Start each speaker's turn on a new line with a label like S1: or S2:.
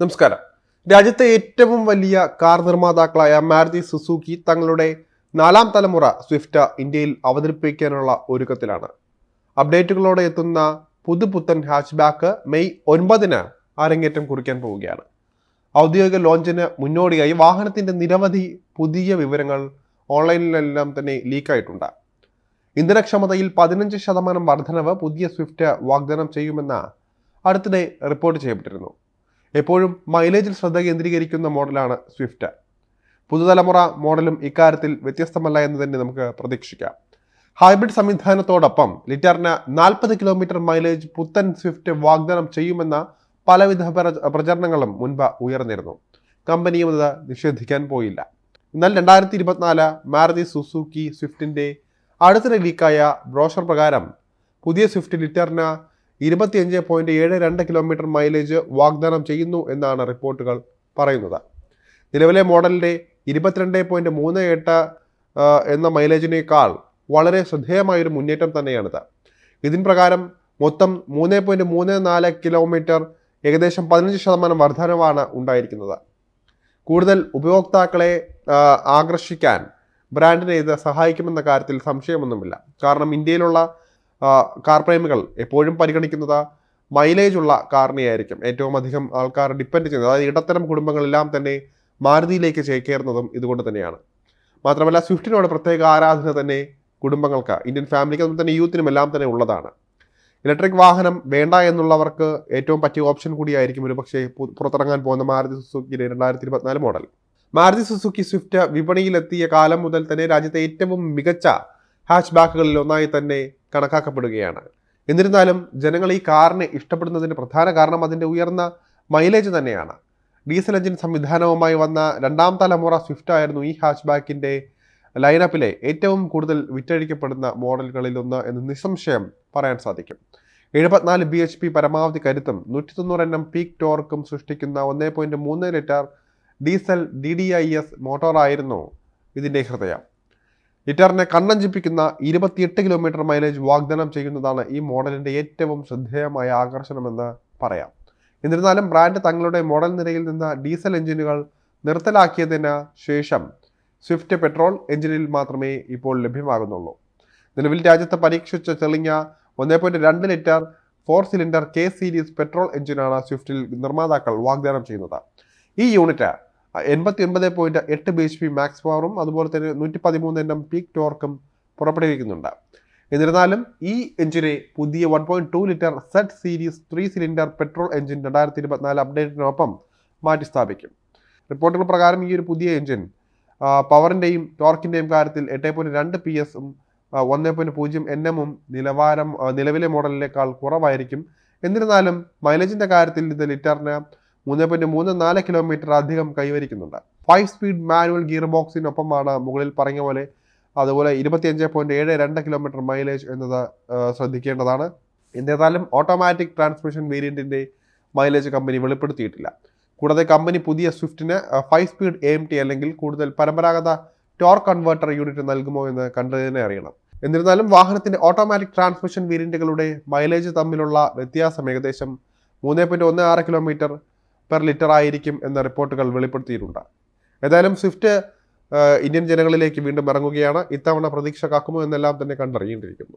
S1: നമസ്കാരം. രാജ്യത്തെ ഏറ്റവും വലിയ കാർ നിർമ്മാതാക്കളായ മാരുതി സുസുക്കി തങ്ങളുടെ നാലാം തലമുറ സ്വിഫ്റ്റ ഇന്ത്യയിൽ അവതരിപ്പിക്കാനുള്ള ഒരുക്കത്തിലാണ്. അപ്ഡേറ്റുകളോടെ എത്തുന്ന പുതുപുത്തൻ ഹാച്ച്ബാക്ക് മെയ് ഒൻപതിന് അരങ്ങേറ്റം കുറിക്കാൻ പോവുകയാണ്. ഔദ്യോഗിക ലോഞ്ചിന് മുന്നോടിയായി വാഹനത്തിന്റെ നിരവധി പുതിയ വിവരങ്ങൾ ഓൺലൈനിലെല്ലാം തന്നെ ലീക്കായിട്ടുണ്ട്. ഇന്ധനക്ഷമതയിൽ പതിനഞ്ച് ശതമാനം വർധനവ് പുതിയ സ്വിഫ്റ്റ് വാഗ്ദാനം ചെയ്യുമെന്ന് അടുത്തിടെ റിപ്പോർട്ട് ചെയ്യപ്പെട്ടിരുന്നു. എപ്പോഴും മൈലേജിൽ ശ്രദ്ധ കേന്ദ്രീകരിക്കുന്ന മോഡലാണ് സ്വിഫ്റ്റ് പുതുതലമുറ മോഡലും ഇക്കാര്യത്തിൽ വ്യത്യസ്തമല്ല എന്ന് തന്നെ നമുക്ക് പ്രതീക്ഷിക്കാം. ഹൈബ്രിഡ് സംവിധാനത്തോടൊപ്പം ലിറ്ററിന് നാൽപ്പത് കിലോമീറ്റർ മൈലേജ് പുത്തൻ സ്വിഫ്റ്റ് വാഗ്ദാനം ചെയ്യുമെന്ന പലവിധ പ്ര- പ്രചരണങ്ങളും മുൻപ് ഉയർന്നിരുന്നു. കമ്പനിയും അത് നിഷേധിക്കാൻ പോയില്ല. എന്നാൽ രണ്ടായിരത്തി ഇരുപത്തിനാല് മാരുതി സുസുക്കി സ്വിഫ്റ്റിന്റെ അടുത്തിടെ ലീക്കായ ബ്രോഷർ പ്രകാരം പുതിയ സ്വിഫ്റ്റ് ലിറ്ററിന് ഇരുപത്തിയഞ്ച് പോയിന്റ് ഏഴ് രണ്ട് കിലോമീറ്റർ മൈലേജ് വാഗ്ദാനം ചെയ്യുന്നു എന്നാണ് റിപ്പോർട്ടുകൾ പറയുന്നത്. നിലവിലെ മോഡലിന്റെ ഇരുപത്തിരണ്ട് പോയിന്റ് മൂന്ന് എട്ട് എന്ന മൈലേജിനേക്കാൾ വളരെ ശ്രദ്ധേയമായൊരു മുന്നേറ്റം തന്നെയാണിത്. ഇതിൻ പ്രകാരം മൊത്തം മൂന്ന് പോയിന്റ് മൂന്ന് നാല് കിലോമീറ്റർ ഏകദേശം പതിനഞ്ച് ശതമാനം വർധനവാണ് ഉണ്ടായിരിക്കുന്നത്. കൂടുതൽ ഉപയോക്താക്കളെ ആകർഷിക്കാൻ ബ്രാൻഡിനെ ഇത് സഹായിക്കുമെന്ന കാര്യത്തിൽ സംശയമൊന്നുമില്ല. കാരണം ഇന്ത്യയിലുള്ള കാർ പ്രേമികൾ എപ്പോഴും പരിഗണിക്കുന്നത് മൈലേജ് ഉള്ള കാറിനെയായിരിക്കും ഏറ്റവും അധികം ആൾക്കാർ ഡിപ്പെൻഡ് ചെയ്യുന്നത്. അതായത് ഇടത്തരം കുടുംബങ്ങളെല്ലാം തന്നെ മാരുതിയിലേക്ക് ചേക്കേറുന്നതും ഇതുകൊണ്ട് തന്നെയാണ്. മാത്രമല്ല സ്വിഫ്റ്റിനോട് പ്രത്യേക ആരാധന തന്നെ കുടുംബങ്ങൾക്ക് ഇന്ത്യൻ ഫാമിലിക്ക് അതുപോലെ തന്നെ യൂത്തിനും എല്ലാം തന്നെ ഉള്ളതാണ്. ഇലക്ട്രിക് വാഹനം വേണ്ട എന്നുള്ളവർക്ക് ഏറ്റവും പറ്റിയ ഓപ്ഷൻ കൂടിയായിരിക്കും ഒരു പക്ഷേ പുറത്തിറങ്ങാൻ പോകുന്ന മാരുതി സുസുക്കിയുടെ രണ്ടായിരത്തി ഇരുപത്തിനാല് മോഡൽ. മാരുതി സുസുക്കി സ്വിഫ്റ്റ് വിപണിയിലെത്തിയ കാലം മുതൽ തന്നെ രാജ്യത്തെ ഏറ്റവും മികച്ച ഹാച്ച് ബാക്കുകളിൽ ഒന്നായി തന്നെ കണക്കാക്കപ്പെടുകയാണ്. എന്നിരുന്നാലും ജനങ്ങൾ ഈ കാറിനെ ഇഷ്ടപ്പെടുന്നതിന് പ്രധാന കാരണം അതിന്റെ ഉയർന്ന മൈലേജ് തന്നെയാണ്. ഡീസൽ എഞ്ചിൻ സംവിധാനവുമായി വന്ന രണ്ടാം തലമുറ സ്വിഫ്റ്റ് ആയിരുന്നു ഈ ഹാച്ച് ബാക്കിന്റെ ലൈനപ്പിലെ ഏറ്റവും കൂടുതൽ വിറ്റഴിക്കപ്പെടുന്ന മോഡലുകളിലൊന്ന് എന്ന് നിസ്സംശയം പറയാൻ സാധിക്കും. എഴുപത്തിനാല് ബി എച്ച് പി പരമാവധി കരുത്തും നൂറ്റി തൊണ്ണൂറ് എണ്ണം പീക്ക് ടോർക്കും സൃഷ്ടിക്കുന്ന ഒന്നേ പോയിന്റ് മൂന്ന് litre diesel D D I S മോട്ടോറായിരുന്നു ഇതിന്റെ ഹൃദയം. ലിറ്ററിനെ കണ്ണഞ്ചിപ്പിക്കുന്ന ഇരുപത്തിയെട്ട് കിലോമീറ്റർ മൈലേജ് വാഗ്ദാനം ചെയ്യുന്നതാണ് ഈ മോഡലിന്റെ ഏറ്റവും ശ്രദ്ധേയമായ ആകർഷണമെന്ന് പറയാം. എന്നിരുന്നാലും ബ്രാൻഡ് തങ്ങളുടെ മോഡൽ നിരയിൽ നിന്ന് ഡീസൽ എഞ്ചിനുകൾ നിർത്തലാക്കിയതിന് ശേഷം സ്വിഫ്റ്റ് പെട്രോൾ എഞ്ചിനിൽ മാത്രമേ ഇപ്പോൾ ലഭ്യമാകുന്നുള്ളൂ. നിലവിൽ രാജ്യത്ത് പരീക്ഷിച്ച തെളിഞ്ഞ ഒന്നേ പോയിന്റ് രണ്ട് litre four cylinder K series petrol എഞ്ചിനാണ് സ്വിഫ്റ്റിൽ നിർമ്മാതാക്കൾ വാഗ്ദാനം ചെയ്യുന്നത്. ഈ യൂണിറ്റ് എൺപത്തി ഒൻപത് പോയിന്റ് എട്ട് ബി എച്ച് പി മാക്സ് പവറും അതുപോലെ തന്നെ നൂറ്റി പതിമൂന്ന് എണ്ണം പീക്ക് ടോർക്കും പുറപ്പെടുവിക്കുന്നുണ്ട്. എന്നിരുന്നാലും ഈ എഞ്ചിനെ പുതിയ one point two litre Z series three cylinder petrol engine രണ്ടായിരത്തി ഇരുപത്തിനാല് അപ്ഡേറ്റിനൊപ്പം മാറ്റി സ്ഥാപിക്കും. റിപ്പോർട്ടുകൾ പ്രകാരം ഈ ഒരു പുതിയ എഞ്ചിൻ പവറിന്റെയും ടോർക്കിന്റെയും കാര്യത്തിൽ എട്ട് പോയിന്റ് രണ്ട് പി എസും ഒന്ന് പോയിന്റ് പൂജ്യം എൻ എമ്മും നിലവാരം നിലവിലെ മോഡലിനേക്കാൾ കുറവായിരിക്കും. എന്നിരുന്നാലും മൈലേജിന്റെ കാര്യത്തിൽ ഇത് ലിറ്ററിന് മൂന്ന് പോയിന്റ് മൂന്ന് നാല് കിലോമീറ്റർ അധികം കൈവരിക്കുന്നുണ്ട്. ഫൈവ് സ്പീഡ് മാനുവൽ ഗിയർ ബോക്സിനൊപ്പമാണ് മുകളിൽ പറഞ്ഞ പോലെ അതുപോലെ ഇരുപത്തിയഞ്ച് പോയിന്റ് ഏഴ് രണ്ട് കിലോമീറ്റർ മൈലേജ് എന്നത് ശ്രദ്ധിക്കേണ്ടതാണ്. എന്നിരുന്നാലും ഓട്ടോമാറ്റിക് ട്രാൻസ്മിഷൻ വേരിയന്റിന്റെ മൈലേജ് കമ്പനി വെളിപ്പെടുത്തിയിട്ടില്ല. കൂടാതെ കമ്പനി പുതിയ സ്വിഫ്റ്റിന് five speed A M T അല്ലെങ്കിൽ കൂടുതൽ പരമ്പരാഗത ടോർ കൺവേർട്ടർ യൂണിറ്റ് നൽകുമോ എന്ന് കണ്ടതിനെ അറിയണം. എന്നിരുന്നാലും വാഹനത്തിന്റെ ഓട്ടോമാറ്റിക് ട്രാൻസ്മിഷൻ വേരിയന്റുകളുടെ മൈലേജ് തമ്മിലുള്ള വ്യത്യാസം ഏകദേശം മൂന്ന് പോയിന്റ് ഒന്ന് ആറ് കിലോമീറ്റർ പെർ ലിറ്റർ ആയിരിക്കും എന്ന റിപ്പോർട്ടുകൾ വെളിപ്പെടുത്തിയിട്ടുണ്ട്. ഏതായാലും സ്വിഫ്റ്റ് ഇന്ത്യൻ ജനങ്ങളിലേക്ക് വീണ്ടും ഇറങ്ങുകയാണ്. ഇത്തവണ പ്രതീക്ഷ കാക്കുമോ എന്നെല്ലാം തന്നെ കണ്ടറിയേണ്ടിയിരിക്കുന്നു.